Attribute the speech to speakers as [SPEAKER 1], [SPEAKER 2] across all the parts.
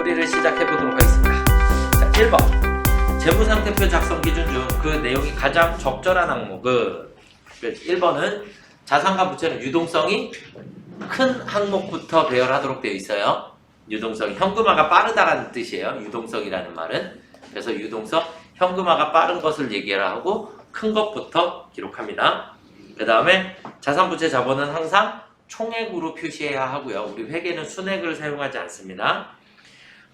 [SPEAKER 1] 풀이를 시작해 보도록 하겠습니다. 자, 1번. 재무상태표 작성 기준 중 그 내용이 가장 적절한 항목은 1번은 자산과 부채는 유동성이 큰 항목부터 배열하도록 되어 있어요. 유동성, 현금화가 빠르다라는 뜻이에요. 유동성이라는 말은. 그래서 유동성, 현금화가 빠른 것을 얘기하고 큰 것부터 기록합니다. 그 다음에 자산부채 자본은 항상 총액으로 표시해야 하고요. 우리 회계는 순액을 사용하지 않습니다.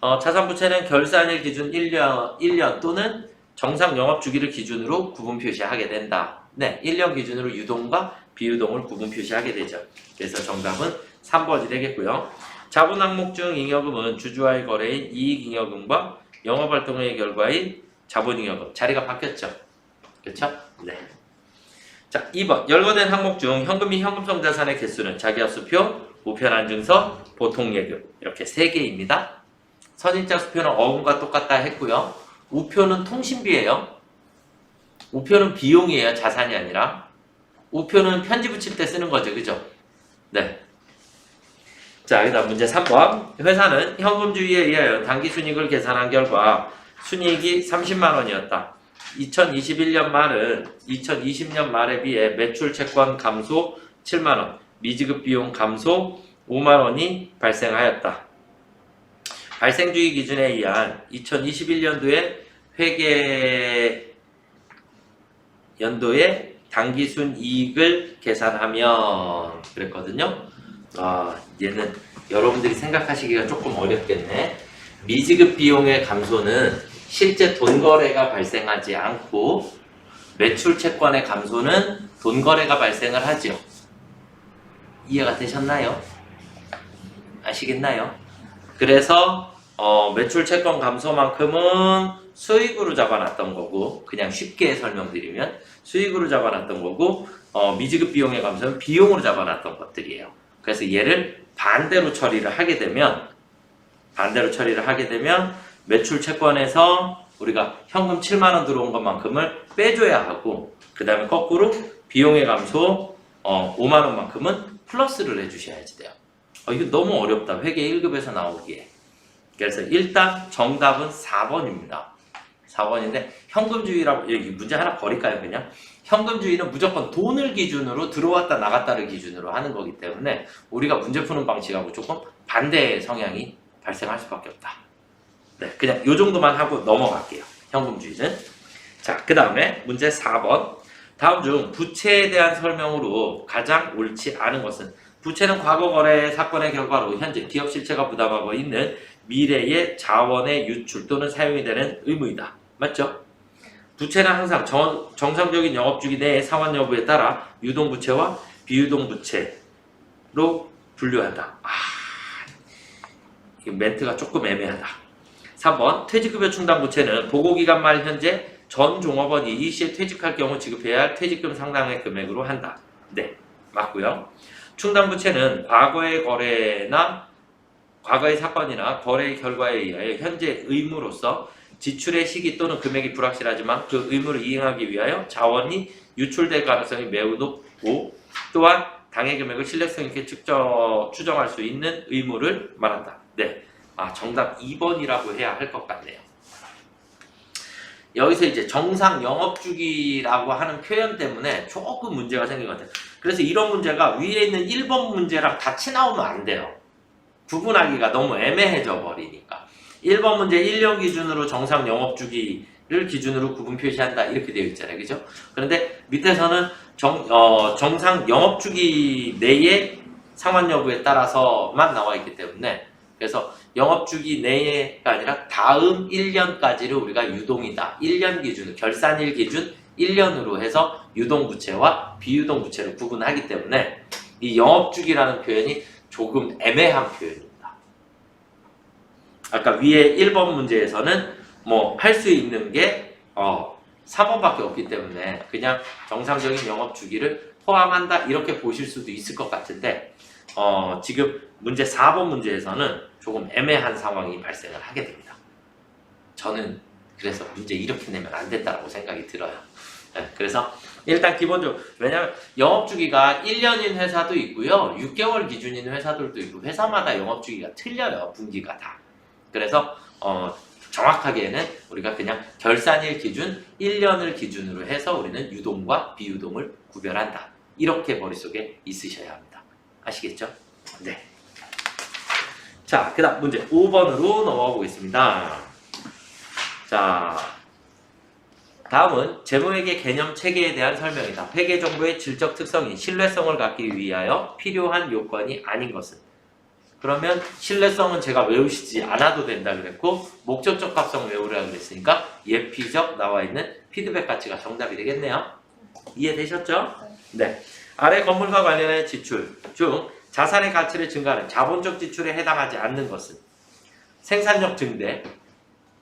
[SPEAKER 1] 어, 자산부채는 결산일 기준 1년, 1년 또는 정상 영업 주기를 기준으로 구분 표시하게 된다. 네, 1년 기준으로 유동과 비유동을 구분 표시하게 되죠. 그래서 정답은 3번이 되겠고요. 자본 항목 중 잉여금은 주주와의 거래인 이익잉여금과 영업활동의 결과인 자본잉여금 자리가 바뀌었죠. 그렇죠? 네. 자, 2번 열거된 항목 중 현금 및 현금성 자산의 개수는 자기합수표, 우편안증서, 보통예금 이렇게 세 개입니다. 선인장 수표는 어음과 똑같다 했고요. 우표는 통신비예요. 우표는 비용이에요. 자산이 아니라. 우표는 편지 붙일 때 쓰는 거죠. 그죠? 네. 자, 그 다음 문제 3번. 회사는 현금주의에 의하여 단기 순이익을 계산한 결과 순이익이 30만 원이었다. 2021년 말은 2020년 말에 비해 매출 채권 감소 7만 원, 미지급 비용 감소 5만 원이 발생하였다. 발생주의 기준에 의한 2021년도에 회계 연도에 당기순 이익을 계산하면 그랬거든요. 아, 얘는 여러분들이 생각하시기가 조금 어렵겠네. 미지급 비용의 감소는 실제 돈 거래가 발생하지 않고 매출 채권의 감소는 돈 거래가 발생을 하죠. 이해가 되셨나요? 아시겠나요? 그래서 어, 매출 채권 감소만큼은 수익으로 잡아놨던 거고 그냥 쉽게 설명드리면 수익으로 잡아놨던 거고 어, 미지급 비용의 감소는 비용으로 잡아놨던 것들이에요. 그래서 얘를 반대로 처리를 하게 되면 반대로 처리를 하게 되면 매출 채권에서 우리가 현금 7만 원 들어온 것만큼을 빼줘야 하고 그 다음에 거꾸로 비용의 감소 어, 5만 원만큼은 플러스를 해주셔야지 돼요. 어, 이거 너무 어렵다. 회계 1급에서 나오기에. 그래서 일단 정답은 4번입니다. 4번인데 현금주의라고 여기 문제 하나 버릴까요 그냥? 현금주의는 무조건 돈을 기준으로 들어왔다 나갔다를 기준으로 하는 거기 때문에 우리가 문제 푸는 방식하고 조금 반대의 성향이 발생할 수밖에 없다. 네, 그냥 요 정도만 하고 넘어갈게요. 현금주의는. 자, 그 다음에 문제 4번. 다음 중 부채에 대한 설명으로 가장 옳지 않은 것은 부채는 과거 거래 사건의 결과로 현재 기업 실체가 부담하고 있는 미래의 자원의 유출 또는 사용이 되는 의무이다. 맞죠? 부채는 항상 정, 정상적인 영업주기 내의 상환 여부에 따라 유동부채와 비유동부채로 분류한다. 아, 이 멘트가 조금 애매하다. 3번 퇴직급여 충당 부채는 보고기간 말 현재 전 종업원이 일시에 퇴직할 경우 지급해야 할 퇴직금 상당의 금액으로 한다. 네, 맞고요. 충당 부채는 과거의 거래나 과거의 사건이나 거래의 결과에 의하여 현재 의무로서 지출의 시기 또는 금액이 불확실하지만 그 의무를 이행하기 위하여 자원이 유출될 가능성이 매우 높고 또한 당해 금액을 신뢰성 있게 측정, 추정할 수 있는 의무를 말한다. 네. 아, 정답 2번이라고 해야 할 것 같네요. 여기서 이제 정상 영업 주기라고 하는 표현 때문에 조금 문제가 생긴 것 같아요. 그래서 이런 문제가 위에 있는 1번 문제랑 같이 나오면 안 돼요. 구분하기가 너무 애매해져 버리니까. 1번 문제 1년 기준으로 정상 영업 주기를 기준으로 구분 표시한다. 이렇게 되어 있잖아요. 그죠? 그런데 밑에서는 정, 어, 정상 영업 주기 내의 상환 여부에 따라서만 나와 있기 때문에 그래서 영업주기 내가 아니라 다음 1년까지를 우리가 유동이다. 1년 기준, 결산일 기준 1년으로 해서 유동부채와 비유동부채를 구분하기 때문에 이 영업주기라는 표현이 조금 애매한 표현입니다. 아까 위에 1번 문제에서는 뭐 할 수 있는 게 어, 3번밖에 없기 때문에 그냥 정상적인 영업주기를 포함한다 이렇게 보실 수도 있을 것 같은데 어, 지금 문제 4번 문제에서는 조금 애매한 상황이 발생을 하게 됩니다. 저는 그래서 문제 이렇게 내면 안 된다고 생각이 들어요. 네, 그래서 일단 기본적으로 왜냐하면 영업주기가 1년인 회사도 있고요. 6개월 기준인 회사들도 있고 회사마다 영업주기가 틀려요. 분기가 다. 그래서 어, 정확하게는 우리가 그냥 결산일 기준 1년을 기준으로 해서 우리는 유동과 비유동을 구별한다. 이렇게 머릿속에 있으셔야 합니다. 아시겠죠? 네. 자, 그 다음 문제 5번으로 넘어가 보겠습니다. 자, 다음은 재무회계 개념 체계에 대한 설명이다. 회계 정보의 질적 특성인 신뢰성을 갖기 위하여 필요한 요건이 아닌 것은 그러면 신뢰성은 제가 외우시지 않아도 된다 그랬고 목적적 합성 외우라 그랬으니까 예피적 나와 있는 피드백 가치가 정답이 되겠네요. 이해되셨죠? 네. 아래 건물과 관련된 지출 중 자산의 가치를 증가하는 자본적 지출에 해당하지 않는 것은 생산력 증대,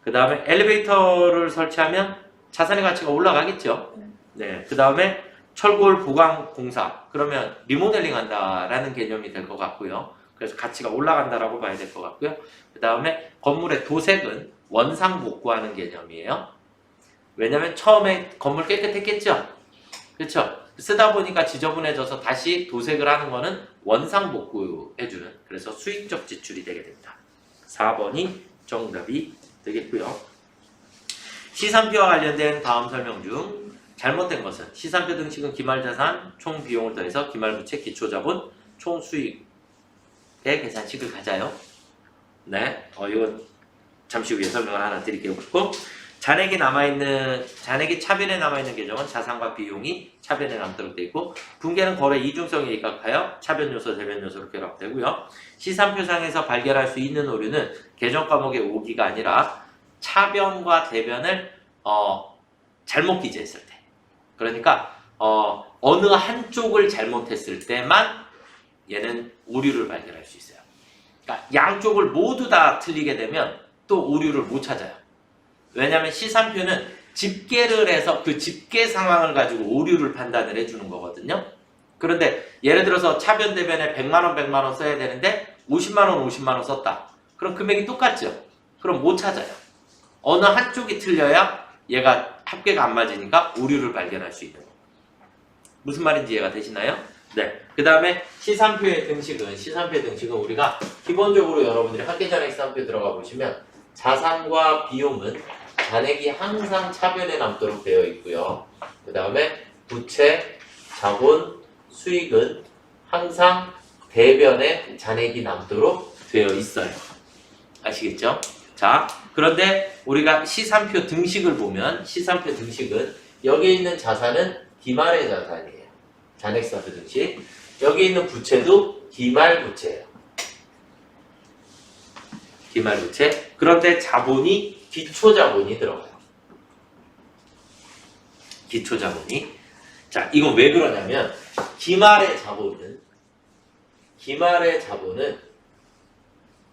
[SPEAKER 1] 그 다음에 엘리베이터를 설치하면 자산의 가치가 올라가겠죠. 네. 그 다음에 철골 보강 공사 그러면 리모델링 한다라는 개념이 될 것 같고요. 그래서 가치가 올라간다라고 봐야 될 것 같고요. 그 다음에 건물의 도색은 원상 복구하는 개념이에요. 왜냐면 처음에 건물 깨끗했겠죠. 그렇죠. 쓰다 보니까 지저분해져서 다시 도색을 하는 거는 원상 복구해주는 그래서 수익적 지출이 되게 됩니다. 4번이 정답이 되겠고요. 시산표와 관련된 다음 설명 중 잘못된 것은 시산표 등식은 기말자산 총 비용을 더해서 기말부채 기초자본 총 수익의 계산식을 가져요. 네, 어 이건 잠시 후에 설명을 하나 드릴게요. 그리고 잔액이 남아있는 잔액이 차변에 남아있는 계정은 자산과 비용이 차변에 남도록 되어 있고 분계는 거래 이중성에 입각하여 차변 요소, 대변 요소로 결합되고요. 시산표상에서 발견할 수 있는 오류는 계정 과목의 오기가 아니라 차변과 대변을 어, 잘못 기재했을 때. 그러니까 어, 어느 한쪽을 잘못했을 때만 얘는 오류를 발견할 수 있어요. 그러니까 양쪽을 모두 다 틀리게 되면 또 오류를 못 찾아요. 왜냐하면 시산표는 집계를 해서 그 집계 상황을 가지고 오류를 판단을 해주는 거거든요. 그런데 예를 들어서 차변 대변에 100만 원, 100만 원 써야 되는데 50만 원, 50만 원 썼다. 그럼 금액이 똑같죠. 그럼 못 찾아요. 어느 한쪽이 틀려야 얘가 합계가 안 맞으니까 오류를 발견할 수 있는 거. 무슨 말인지 이해가 되시나요? 네. 그 다음에 시산표의 등식은 시산표의 등식은 우리가 기본적으로 여러분들이 학기 전에 시산표 들어가 보시면 자산과 비용은 잔액이 항상 차변에 남도록 되어 있고요. 그 다음에 부채, 자본, 수익은 항상 대변에 잔액이 남도록 되어 있어요. 아시겠죠? 자, 그런데 우리가 시산표 등식을 보면 시산표 등식은 여기 있는 자산은 기말의 자산이에요. 잔액사표 등식. 여기 있는 부채도 기말 부채예요. 기말 부채. 그런데 자본이 기초 자본이 들어가요. 기초 자본이. 자, 이건 왜 그러냐면 기말의 자본은 기말의 자본은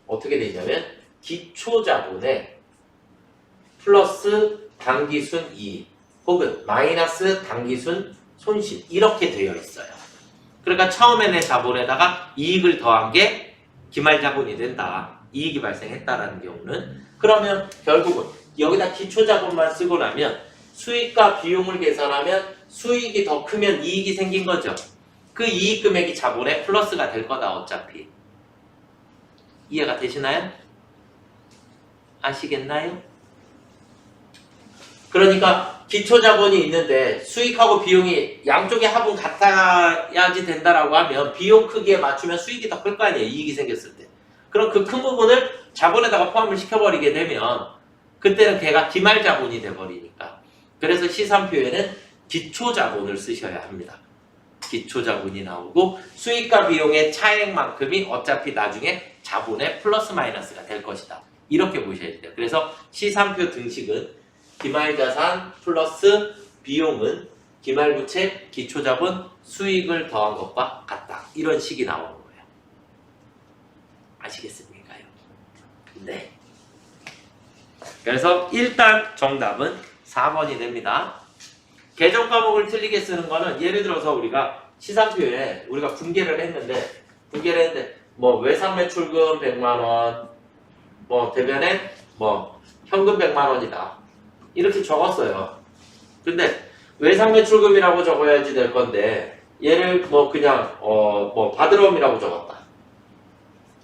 [SPEAKER 1] 어떻게 되냐면 기초 자본에 플러스 당기순 이익 혹은 마이너스 당기순 손실 이렇게 되어 있어요. 그러니까 처음에 내 자본에다가 이익을 더한 게 기말 자본이 된다. 이익이 발생했다라는 경우는 그러면 결국은 여기다 기초 자본만 쓰고 나면 수익과 비용을 계산하면 수익이 더 크면 이익이 생긴 거죠. 그 이익 금액이 자본에 플러스가 될 거다 어차피. 이해가 되시나요? 아시겠나요? 그러니까 기초 자본이 있는데 수익하고 비용이 양쪽의 합은 같아야지 된다라고 하면 비용 크기에 맞추면 수익이 더 클 거 아니에요. 이익이 생겼을 때. 그럼 그 큰 부분을 자본에다가 포함을 시켜버리게 되면 그때는 걔가 기말 자본이 돼버리니까. 그래서 시산표에는 기초 자본을 쓰셔야 합니다. 기초 자본이 나오고 수익과 비용의 차액만큼이 어차피 나중에 자본의 플러스 마이너스가 될 것이다. 이렇게 보셔야 돼요. 그래서 시산표 등식은 기말자산 플러스 비용은 기말부채 기초자본 수익을 더한 것과 같다. 이런 식이 나오는 거예요. 아시겠습니까? 네. 그래서 일단 정답은 4번이 됩니다. 계정 과목을 틀리게 쓰는 거는 예를 들어서 우리가 시산표에 우리가 분계를 했는데 분계를 했는데 뭐 외상 매출금 100만 원, 뭐 대변에 뭐 현금 100만 원이다. 이렇게 적었어요. 근데 외상 매출금이라고 적어야지 될 건데 얘를 뭐 그냥 어 뭐 받으러옴이라고 적었다.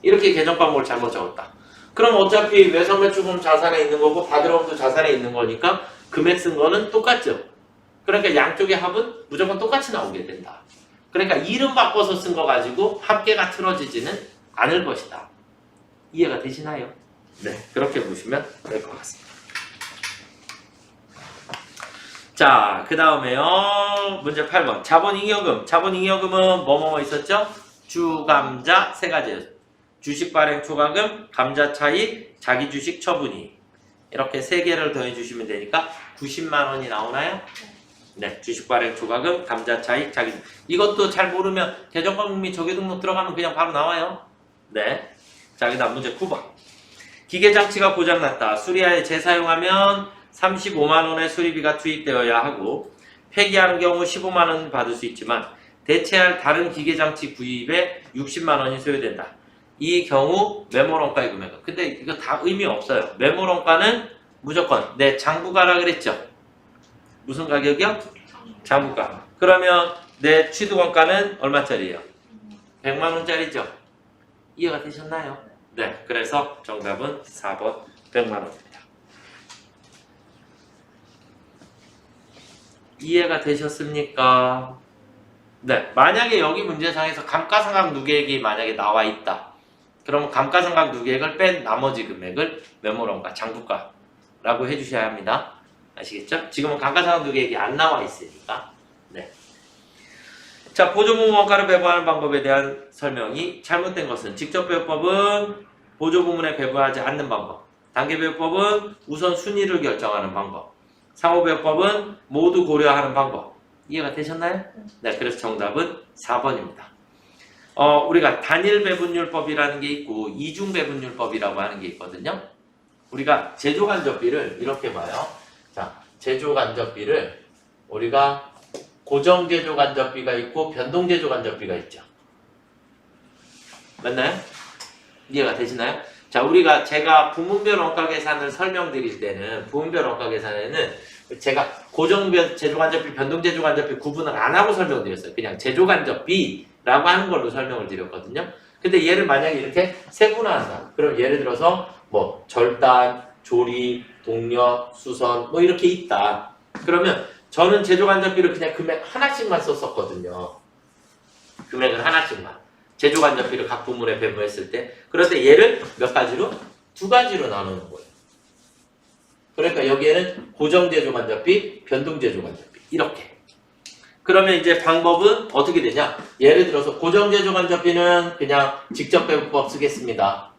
[SPEAKER 1] 이렇게 계정 과목을 잘못 적었다. 그럼 어차피 외상매출금 자산에 있는 거고 바드럼도 자산에 있는 거니까 금액 쓴 거는 똑같죠. 그러니까 양쪽의 합은 무조건 똑같이 나오게 된다. 그러니까 이름 바꿔서 쓴 거 가지고 합계가 틀어지지는 않을 것이다. 이해가 되시나요? 네, 그렇게 보시면 될 것 같습니다. 자, 그 다음에요. 문제 8번. 자본잉여금. 자본잉여금은 뭐뭐뭐 있었죠? 주감자 세 가지예요. 주식 발행 초과금, 감자 차익, 자기 주식 처분이. 이렇게 세 개를 더해 주시면 되니까 90만 원이 나오나요? 네, 주식 발행 초과금, 감자 차익, 자기 주식. 이것도 잘 모르면 계정관금 및 조계 등록 들어가면 그냥 바로 나와요. 네. 자, 그다음 문제 9번. 기계 장치가 고장났다. 수리하에 재사용하면 35만 원의 수리비가 투입되어야 하고 폐기하는 경우 15만 원 받을 수 있지만 대체할 다른 기계 장치 구입에 60만 원이 소요된다. 이 경우 메모론가의 금액은 근데 이거 다 의미 없어요. 메모론가는 무조건 내 장부가라 그랬죠. 무슨 가격이요? 장부가. 그러면 내 취득원가는 얼마짜리예요? 100만 원짜리죠. 이해가 되셨나요? 네. 그래서 정답은 4번 100만 원입니다. 이해가 되셨습니까? 네. 만약에 여기 문제상에서 감가상각 누계액이 만약에 나와 있다. 그러면 감가상각 누계액을 뺀 나머지 금액을 메모론가 장부가라고 해주셔야 합니다. 아시겠죠? 지금은 감가상각 누계액이 안 나와 있으니까. 네. 자, 보조부문 원가를 배부하는 방법에 대한 설명이 잘못된 것은 직접 배부법은 보조 부문에 배부하지 않는 방법. 단계 배부법은 우선 순위를 결정하는 방법. 상호 배부법은 모두 고려하는 방법. 이해가 되셨나요? 네, 그래서 정답은 4번입니다. 어, 우리가 단일 배분율법이라는 게 있고 이중 배분율법이라고 하는 게 있거든요. 우리가 제조 간접비를 이렇게 봐요. 자, 제조 간접비를 우리가 고정 제조 간접비가 있고 변동 제조 간접비가 있죠. 맞나요? 이해가 되시나요? 자, 우리가 제가 부문별 원가 계산을 설명드릴 때는 부문별 원가 계산에는 제가 고정 변- 제조 간접비, 변동 제조 간접비 구분을 안 하고 설명드렸어요. 그냥 제조 간접비 라고 하는 걸로 설명을 드렸거든요. 근데 얘를 만약에 이렇게 세분화한다. 그럼 예를 들어서 뭐 절단, 조립, 동력, 수선 뭐 이렇게 있다. 그러면 저는 제조 간접비를 그냥 금액 하나씩만 썼었거든요. 금액을 하나씩만. 제조 간접비를 각 부문에 배분했을 때. 그런데 얘를 몇 가지로? 두 가지로 나누는 거예요. 그러니까 여기에는 고정 제조 간접비, 변동 제조 간접비. 이렇게. 그러면 이제 방법은 어떻게 되냐? 예를 들어서 고정 제조 간접비는 그냥 직접 배분법 쓰겠습니다.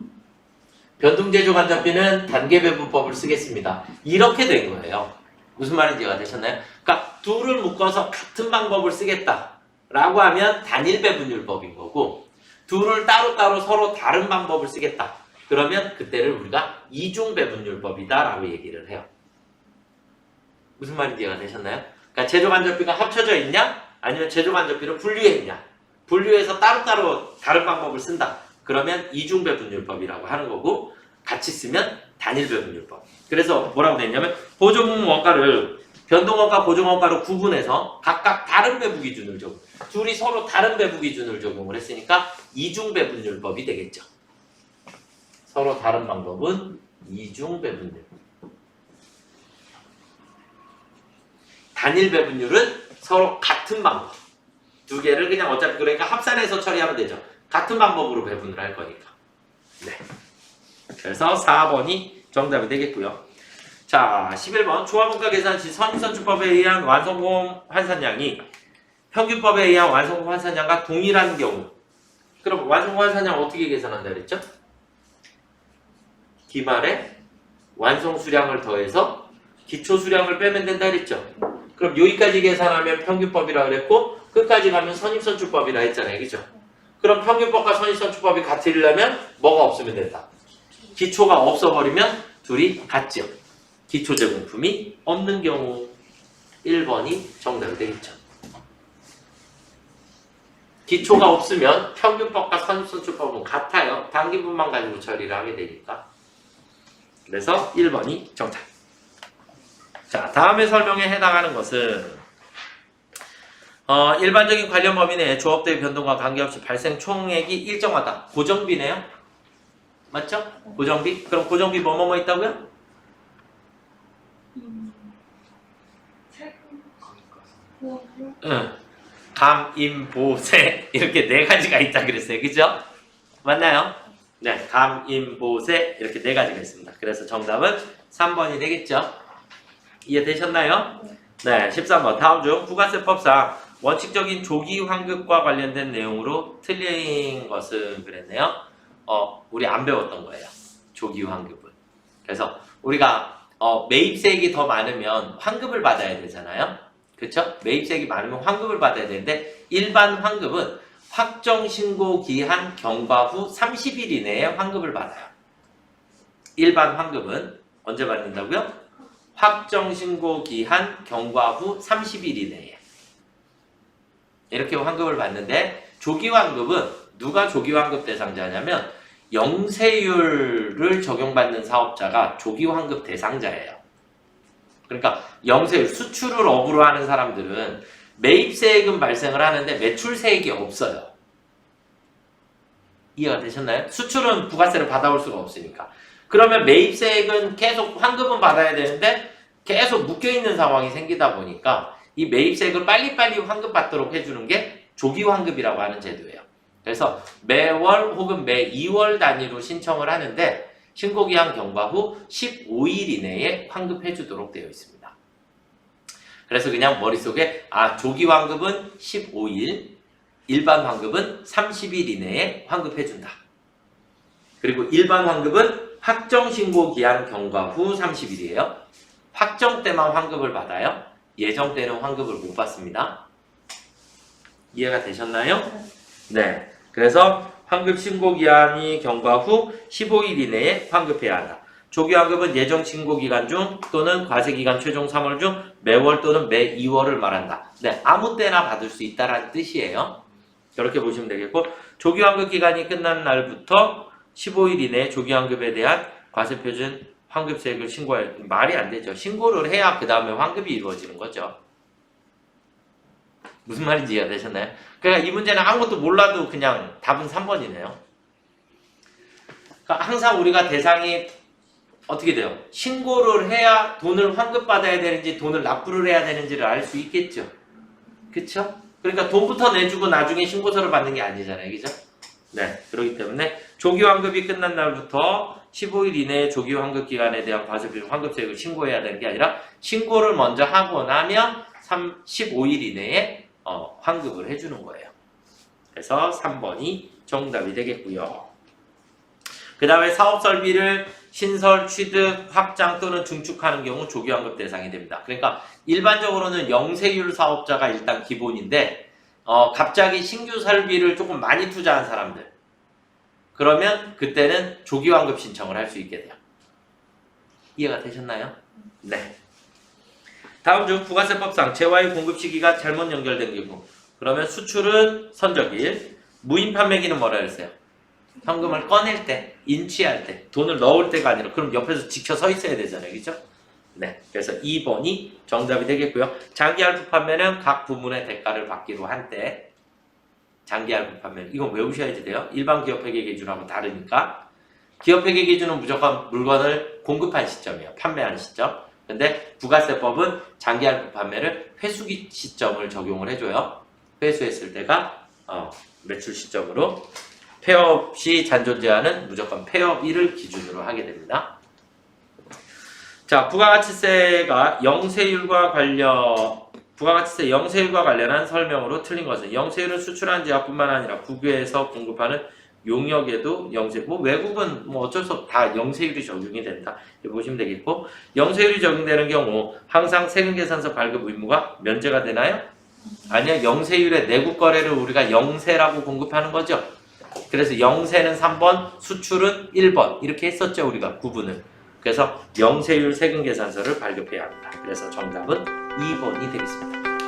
[SPEAKER 1] 변동 제조 간접비는 단계 배분법을 쓰겠습니다. 이렇게 된 거예요. 무슨 말인지 이해가 되셨나요? 그러니까 둘을 묶어서 같은 방법을 쓰겠다 라고 하면 단일 배분율법인 거고 둘을 따로따로 서로 다른 방법을 쓰겠다. 그러면 그때를 우리가 이중 배분율법이다 라고 얘기를 해요. 무슨 말인지 이해가 되셨나요? 그러니까 제조 간접비가 합쳐져 있냐? 아니면 제조 간접비를 분류했냐? 분류해서 따로따로 다른 방법을 쓴다. 그러면 이중 배 분율법이라고 하는 거고 같이 쓰면 단일 배 분율법. 그래서 뭐라고 됐냐면 보조부문 원가를 변동원가, 보조원가로 구분해서 각각 다른 배분 기준을 적용. 둘이 서로 다른 배분 기준을 적용을 했으니까 이중 배 분율법이 되겠죠. 서로 다른 방법은 이중 배 분율. 단일 배분율은 서로 같은 방법. 두 개를 그냥 어차피 그러니까 합산해서 처리하면 되죠. 같은 방법으로 배분을 할 거니까. 네. 그래서 4번이 정답이 되겠고요. 자, 11번 조합원가 계산 시 선입선출법에 의한 완성금 환산량이 평균법에 의한 완성금 환산량과 동일한 경우 그럼 완성금 환산량 어떻게 계산한다 그랬죠? 기말에 완성 수량을 더해서 기초 수량을 빼면 된다 그랬죠? 그럼 여기까지 계산하면 평균법이라 그랬고 끝까지 가면 선입선출법이라 했잖아요. 그죠? 그럼 평균법과 선입선출법이 같으려면 뭐가 없으면 된다. 기초가 없어버리면 둘이 같죠. 기초 제공품이 없는 경우 1번이 정답이 되겠죠. 기초가 없으면 평균법과 선입선출법은 같아요. 단기분만 가지고 처리를 하게 되니까. 그래서 1번이 정답. 자, 다음에 설명에 해당하는 것은 어, 일반적인 관련 범위 내에 조업대의 변동과 관계없이 발생 총액이 일정하다. 고정비네요. 맞죠? 고정비? 그럼 고정비 뭐뭐 뭐 있다고요?
[SPEAKER 2] 음. 세금 보험료
[SPEAKER 1] 응. 감, 임, 보, 세 이렇게 네 가지가 있다 그랬어요. 그죠? 맞나요? 네, 감, 임, 보, 세 이렇게 네 가지가 있습니다. 그래서 정답은 3번이 되겠죠? 이해되셨나요? 네, 13번. 다음 중 부가세법상 원칙적인 조기 환급과 관련된 내용으로 틀린 것은 그랬네요. 어, 우리 안 배웠던 거예요. 조기 환급은. 그래서 우리가 어, 매입세액이 더 많으면 환급을 받아야 되잖아요. 그렇죠? 매입세액이 많으면 환급을 받아야 되는데 일반 환급은 확정 신고 기한 경과 후 30일 이내에 환급을 받아요. 일반 환급은 언제 받는다고요? 확정 신고 기한 경과 후 30일 이내에 이렇게 환급을 받는데 조기 환급은 누가 조기 환급 대상자냐면 영세율을 적용받는 사업자가 조기 환급 대상자예요. 그러니까 영세율 수출을 업으로 하는 사람들은 매입세액은 발생을 하는데 매출세액이 없어요. 이해가 되셨나요? 수출은 부가세를 받아올 수가 없으니까. 그러면 매입세액은 계속 환급은 받아야 되는데 계속 묶여있는 상황이 생기다 보니까 이 매입세액을 빨리빨리 환급받도록 해주는 게 조기 환급이라고 하는 제도예요. 그래서 매월 혹은 매 2월 단위로 신청을 하는데 신고기한 경과 후 15일 이내에 환급해 주도록 되어 있습니다. 그래서 그냥 머릿속에 아 조기 환급은 15일, 일반 환급은 30일 이내에 환급해 준다. 그리고 일반 환급은 확정 신고 기한 경과 후 30일이에요. 확정 때만 환급을 받아요. 예정 때는 환급을 못 받습니다. 이해가 되셨나요? 네. 그래서 환급 신고 기한이 경과 후 15일 이내에 환급해야 한다. 조기 환급은 예정 신고 기간 중 또는 과세 기간 최종 3월 중 매월 또는 매 2월을 말한다. 네, 아무 때나 받을 수 있다라는 뜻이에요. 이렇게 보시면 되겠고 조기 환급 기간이 끝난 날부터 15일 이내에 조기 환급에 대한 과세 표준 환급세액을 신고해 말이 안 되죠. 신고를 해야 그 다음에 환급이 이루어지는 거죠. 무슨 말인지 이해가 되셨나요? 그러니까 이 문제는 아무것도 몰라도 그냥 답은 3번이네요. 그러니까 항상 우리가 대상이 어떻게 돼요? 신고를 해야 돈을 환급받아야 되는지 돈을 납부를 해야 되는지를 알 수 있겠죠. 그쵸? 그러니까 돈부터 내주고 나중에 신고서를 받는 게 아니잖아요. 그죠? 네. 그렇기 때문에 조기 환급이 끝난 날부터 15일 이내에 조기 환급 기간에 대한 과세비 환급세액을 신고해야 되는 게 아니라 신고를 먼저 하고 나면 3, 15일 이내에 어, 환급을 해주는 거예요. 그래서 3번이 정답이 되겠고요. 그 다음에 사업 설비를 신설, 취득, 확장 또는 중축하는 경우 조기 환급 대상이 됩니다. 그러니까 일반적으로는 영세율 사업자가 일단 기본인데 어, 갑자기 신규 설비를 조금 많이 투자한 사람들 그러면 그때는 조기 환급 신청을 할 수 있게 돼요. 이해가 되셨나요? 네. 다음 중 부가세법상 재화의 공급 시기가 잘못 연결된 경우 그러면 수출은 선적일, 무인 판매기는 뭐라 그랬어요? 현금을 꺼낼 때, 인취할 때, 돈을 넣을 때가 아니라 그럼 옆에서 지켜 서 있어야 되잖아요. 그죠? 네. 그래서 2번이 정답이 되겠고요. 장기 할부 판매는 각 부문의 대가를 받기로 한 때 장기 할부 판매 이건 외우셔야지 돼요. 일반 기업회계 기준하고 다르니까 기업회계 기준은 무조건 물건을 공급한 시점이에요. 판매한 시점. 근데 부가세법은 장기 할부 판매를 회수기 시점을 적용을 해줘요. 회수했을 때가 어, 매출 시점으로 폐업 시 잔존 제한은 무조건 폐업 일을 기준으로 하게 됩니다. 자, 부가가치세가 영세율과 관련 부가가치세 영세율과 관련한 설명으로 틀린 것은 영세율은 수출한 지역뿐만 아니라 국외에서 공급하는 용역에도 영세 뭐 외국은 뭐 어쩔 수없다 영세율이 적용이 된다 보시면 되겠고 영세율이 적용되는 경우 항상 세금 계산서 발급 의무가 면제가 되나요? 아니요 영세율의 내국 거래를 우리가 영세라고 공급하는 거죠. 그래서 영세는 3번, 수출은 1번 이렇게 했었죠 우리가 구분을. 그래서 영세율 세금 계산서를 발급해야 합니다. 그래서 정답은 2번이 되겠습니다.